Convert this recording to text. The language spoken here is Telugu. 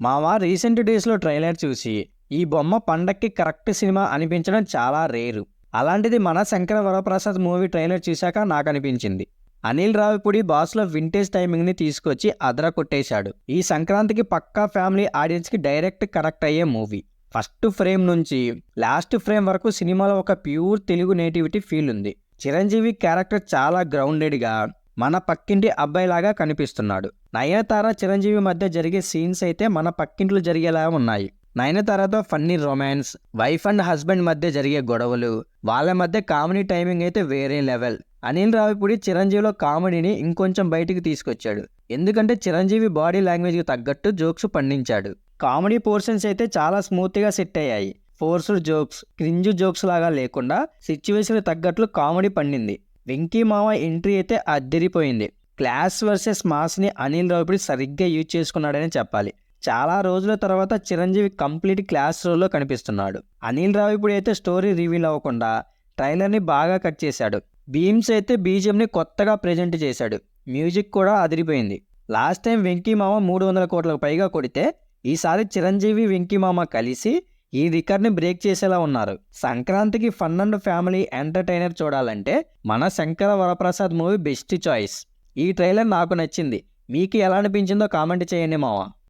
మావా రీసెంట్ డేస్లో ట్రైలర్ చూసి ఈ బొమ్మ పండక్కి కరెక్ట్ సినిమా అనిపించడం చాలా రేరు. అలాంటిది మన శంకర వరప్రసాద్ మూవీ ట్రైలర్ చూశాక నాకు అనిపించింది అనిల్ రావిపూడి బాస్లో వింటేజ్ టైమింగ్ని తీసుకొచ్చి అదర కొట్టేశాడు. ఈ సంక్రాంతికి పక్కా ఫ్యామిలీ ఆడియన్స్కి డైరెక్ట్ కరెక్ట్ అయ్యే మూవీ. ఫస్ట్ ఫ్రేమ్ నుంచి లాస్ట్ ఫ్రేమ్ వరకు సినిమాలో ఒక ప్యూర్ తెలుగు నేటివిటీ ఫీల్ ఉంది. చిరంజీవి క్యారెక్టర్ చాలా గ్రౌండెడ్గా మన పక్కింటి అబ్బాయిలాగా కనిపిస్తున్నాడు. నయనతార చిరంజీవి మధ్య జరిగే సీన్స్ అయితే మన పక్కింట్లో జరిగేలా ఉన్నాయి. నయనతారతో funny romance wife and husband మధ్య జరిగే గొడవలు వాళ్ళ మధ్య కామెడీ టైమింగ్ అయితే వేరే లెవెల్ అనిల్ రావిపూడి చిరంజీవిలో కామెడీని ఇంకొంచెం బయటికి తీసుకొచ్చాడు. ఎందుకంటే చిరంజీవి బాడీ లాంగ్వేజ్కి తగ్గట్టు జోక్స్ పండించాడు. కామెడీ పోర్షన్స్ అయితే చాలా స్మూత్గా సెట్ అయ్యాయి. ఫోర్స్డ్ జోక్స్ క్రింజ్ జోక్స్ లాగా లేకుండా సిచ్యువేషన్కి తగ్గట్లు కామెడీ పండింది. వెంకీ మామ ఎంట్రీ అయితే అద్దరిపోయింది. క్లాస్ వర్సెస్ మాస్ని అనిల్ రావిపూడి సరిగ్గా యూజ్ చేసుకున్నాడని చెప్పాలి. చాలా రోజుల తర్వాత చిరంజీవి కంప్లీట్ క్లాస్ రోల్లో కనిపిస్తున్నాడు. అనిల్ రావిపుడి అయితే స్టోరీ రివీల్ అవ్వకుండా ట్రైలర్ని బాగా కట్ చేశాడు. బీమ్స్ అయితే బీజిఎంని కొత్తగా ప్రజెంట్ చేశాడు. మ్యూజిక్ కూడా అదిరిపోయింది. లాస్ట్ టైం వెంకీ మామ మూడు వందల కోట్లకు పైగా కొడితే ఈసారి చిరంజీవి వెంకీ మామ కలిసి ఈ రికార్డ్ని బ్రేక్ చేసేలా ఉన్నారు. సంక్రాంతికి ఫన్ అండ్ ఫ్యామిలీ ఎంటర్టైనర్ చూడాలంటే మన Shankara Varaprasad movie best choice. ఈ ట్రైలర్ నాకు నచ్చింది. మీకు ఎలా అనిపించిందో కామెంట్ చేయండి మావా.